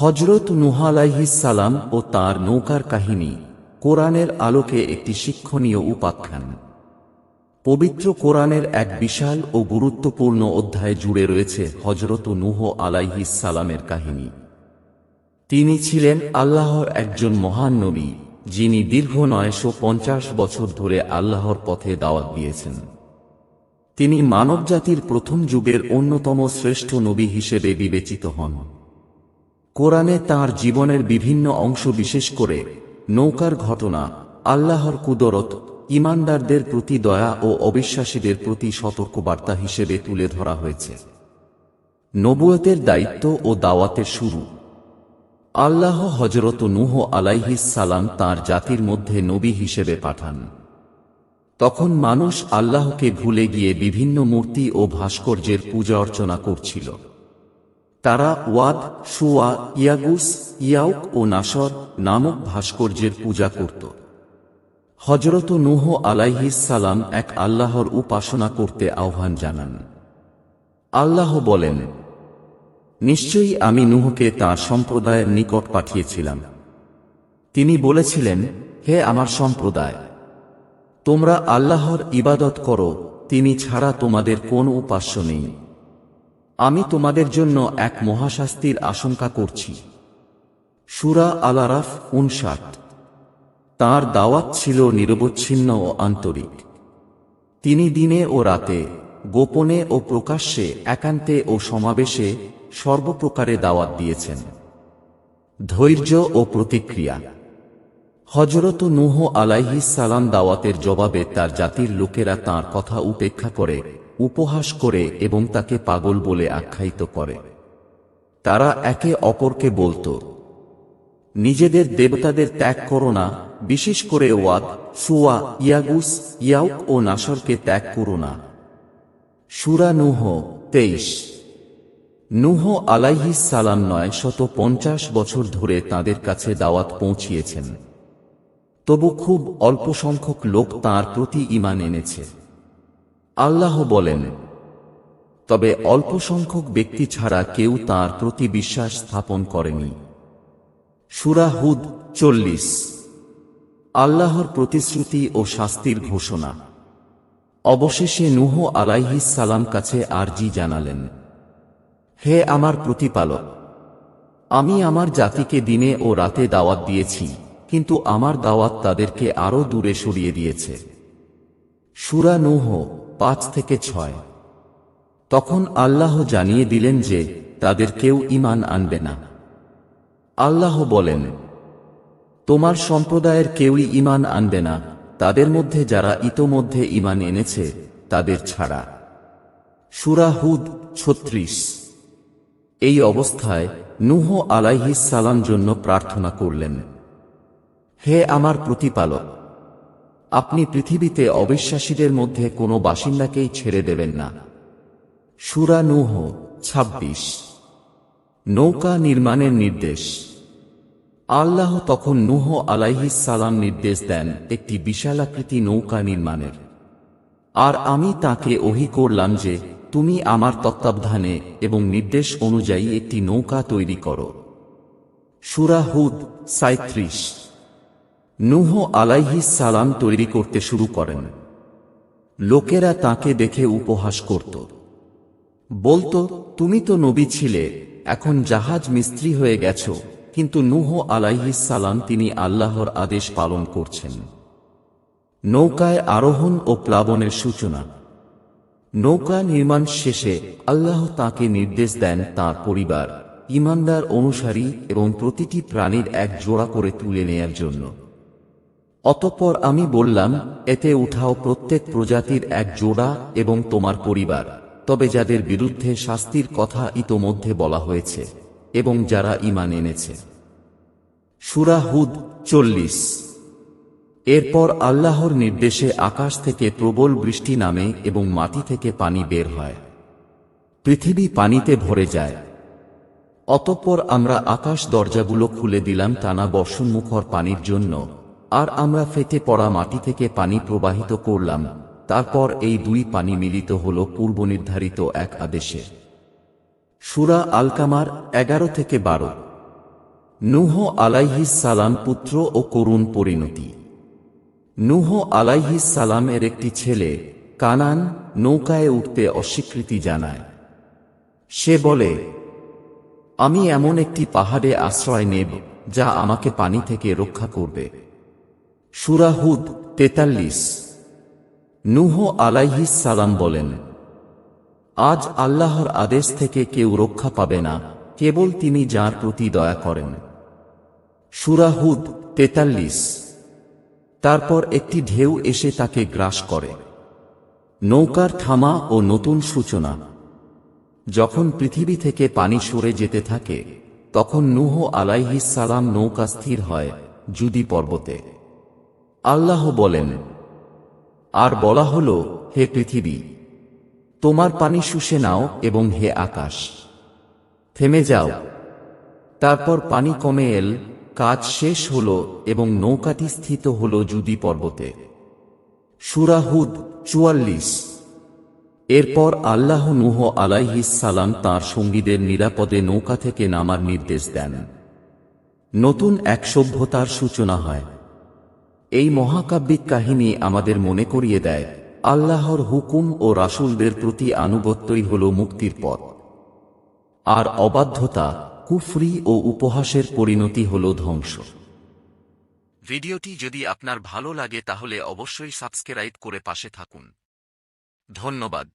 হজরত সালাম ও তার নৌকার কাহিনী, কোরআনের আলোকে একটি শিক্ষণীয় উপাখ্যান। পবিত্র কোরআনের এক বিশাল ও গুরুত্বপূর্ণ অধ্যায় জুড়ে রয়েছে হজরত নুহ আলাইহি সালামের কাহিনী। তিনি ছিলেন আল্লাহর একজন মহান নবী, যিনি দীর্ঘ নয়শো পঞ্চাশ বছর ধরে আল্লাহর পথে দাওয়াত দিয়েছেন। তিনি মানবজাতির প্রথম যুগের অন্যতম শ্রেষ্ঠ নবী হিসেবে বিবেচিত হন। কোরআনে তার জীবনের বিভিন্ন অংশ বিশেষ করে নৌকার ঘটনা, আল্লাহর কুদরত, ইমানদারদের প্রতি দয়া ও অবিশ্বাসীদের প্রতি সতর্কবার্তা হিসেবে তুলে ধরা হয়েছে। নবুয়তের দায়িত্ব ও দাওয়াতের শুরু। আল্লাহ হজরত নুহ আলাইহিস সালাম তাঁর জাতির মধ্যে নবী হিসেবে পাঠান। তখন মানুষ আল্লাহকে ভুলে গিয়ে বিভিন্ন মূর্তি ও ভাস্কর্যের পূজা অর্চনা করছিল। তারা ওয়াদ, সুয়া, ইয়াগুস, ইয়াউক ও নাসর নামক ভাস্কর্যের পূজা করত। হজরত নুহ আলাইহিস সালাম এক আল্লাহর উপাসনা করতে আহ্বান জানান। আল্লাহ বলেন, নিশ্চয়ই আমি নুহকে তার সম্প্রদায়ের নিকট পাঠিয়েছিলাম। তিনি বলেছিলেন, হে আমার সম্প্রদায়, তোমরা আল্লাহর ইবাদত করো, তিনি ছাড়া তোমাদের কোন উপাস্য নেই। আমি তোমাদের জন্য এক মহাশাস্তির আশঙ্কা করছি। সুরা আলারাফ উনষাট তার দাওয়াত ছিল নিরবচ্ছিন্ন ও আন্তরিক। তিনি দিনে ও রাতে, গোপনে ও প্রকাশ্যে, একান্তে ও সমাবেশে সর্বপ্রকারে দাওয়াত দিয়েছেন। ধৈর্য ও প্রতিক্রিয়া। হজরত নুহ আলাইহিস সালাম দাওয়াতের জবাবে তার জাতির লোকেরা তার কথা উপেক্ষা করে উপহাস করে এবং তাকে পাগল বলে আখ্যায়িত করে। তারা একে অপরকে বলতো, নিজেদের দেবতাদের ত্যাগ করো না, বিশেষ করে ওয়াদ সুয়া ইয়াগুস, ইয়াউক ও নাসরকে ত্যাগ করো না। সুরা নুহ, তেইশ। নুহ আলাইহিস সালাম নয় শত পঞ্চাশ বছর ধরে তাদের কাছে দাওয়াত পৌঁছিয়েছেন। তবু খুব অল্প সংখ্যক লোক তাঁর প্রতি ইমান এনেছে। আল্লাহ বলেন, তবে অল্প সংখ্যক ব্যক্তি ছাড়া কেউ তার প্রতি বিশ্বাস স্থাপন করেনি। সুরাহুদ চল্লিশ। আল্লাহর প্রতিশ্রুতি ও শাস্তির ঘোষণা। অবশেষে নুহ আলাইহিস সালাম কাছে আরজি জানালেন, হে আমার প্রতিপালক, আমি আমার জাতিকে দিনে ও রাতে দাওয়াত দিয়েছি, কিন্তু আমার দাওয়াত তাদেরকে আরও দূরে সরিয়ে দিয়েছে। সুরা নুহ পাঁচ থেকে ছয়। তখন আল্লাহ জানিয়ে দিলেন যে, তাদের কেউ ইমান আনবে না। আল্লাহ বলেন, তোমার সম্প্রদায়ের কেউই ইমান আনবে না। তাদের মধ্যে যারা ইতোমধ্যে ইমান এনেছে, তাদের ছাড়া। সুরাহুদ ছত্রিশ। এই অবস্থায় নুহ আলাইহিস সালাম জন্য প্রার্থনা করলেন, হে আমার প্রতিপালক আপনি পৃথিবীতে অবিশ্বাসীদের মধ্যে কোনো বাসিন্দাকেই ছেড়ে দেবেন না। সুরা নুহ, ছাব্বিশ। নৌকা নির্মাণের নির্দেশ। আল্লাহ তখন নুহ সালাম নির্দেশ দেন একটি বিশালাকৃতি নৌকা নির্মাণের। আর আমি তাকে ওহি করলাম যে, তুমি আমার তত্ত্বাবধানে এবং নির্দেশ অনুযায়ী একটি নৌকা তৈরি করো। সুরাহুদ সাঁত্রিশ নুহ আলাইহিস সালাম তৈরি করতে শুরু করেন। লোকেরা তাকে দেখে উপহাস করত। বলতো, তুমি তো নবী ছিলে, এখন জাহাজ মিস্ত্রি হয়ে গেছ, কিন্তু নুহ আলাইহিস সালাম তিনি আল্লাহর আদেশ পালন করছেন। নৌকায় আরোহণ ও প্লাবনের সূচনা। নৌকা নির্মাণ শেষে আল্লাহ তাকে নির্দেশ দেন তার পরিবার, ইমানদার অনুসারী এবং প্রতিটি প্রাণীর এক জোড়া করে তুলে নেয়ার জন্য। অতঃপর আমি বললাম, এতে উঠাও প্রত্যেক প্রজাতির এক জোড়া এবং তোমার পরিবার, তবে যাদের বিরুদ্ধে শাস্তির কথা ইতোমধ্যে বলা হয়েছে, এবং যারা ইমান এনেছে। সুরাহুদ চল্লিশ। এরপর আল্লাহর নির্দেশে আকাশ থেকে প্রবল বৃষ্টি নামে এবং মাটি থেকে পানি বের হয়। পৃথিবী পানিতে ভরে যায়। অতঃপর আমরা আকাশ দরজাগুলো খুলে দিলাম টানা বর্ষণমুখর পানির জন্য। আর আমরা ফেটে পড়া মাটি থেকে পানি প্রবাহিত করলাম। তারপর এই দুই পানি মিলিত হল পূর্বনির্ধারিত এক আদেশে। সুরা আলকামার এগারো থেকে বারো। নুহ আলাইহিস সালাম পুত্র ও করুণ পরিণতি। নুহ আলাইহিস সালামের একটি ছেলে কানান নৌকায় উঠতে অস্বীকৃতি জানায়। সে বলে, আমি এমন একটি পাহাড়ে আশ্রয় নেব যা আমাকে পানি থেকে রক্ষা করবে। সুরাহুদ তেতাল্লিশ। নুহ আলাইহিস সালাম বলেন, আজ আল্লাহর আদেশ থেকে কেউ রক্ষা পাবে না, কেবল তিনি যার প্রতি দয়া করেন। সুরাহুদ তেতাল্লিশ। তারপর একটি ঢেউ এসে তাকে গ্রাস করে। নৌকার থামা ও নতুন সূচনা। যখন পৃথিবী থেকে পানি সরে যেতে থাকে, তখন নুহ আলাইহিস সালাম নৌকা স্থির হয় জুদি পর্বতে। আল্লাহ বলেন, আর বলা হল, হে পৃথিবী, তোমার পানি শুষে নাও এবং হে আকাশ। থেমে যাও। তারপর পানি কমে এল, কাজ শেষ হল এবং নৌকাটি স্থিত হল জুদি পর্বতে। সুরাহুদ চুয়াল্লিশ। এরপর আল্লাহ নুহ সালাম তাঁর সঙ্গীদের নিরাপদে নৌকা থেকে নামার নির্দেশ দেন। নতুন এক সভ্যতার সূচনা হয়। এই মহাকাব্যিক কাহিনী আমাদের মনে করিয়ে দেয়, আল্লাহর হুকুম ও রাসুলদের প্রতি আনুগত্যই হল মুক্তির পথ। আর অবাধ্যতা, কুফরি ও উপহাসের পরিণতি হল ধ্বংস। ভিডিওটি যদি আপনার ভালো লাগে তাহলে অবশ্যই সাবস্ক্রাইব করে পাশে থাকুন। ধন্যবাদ।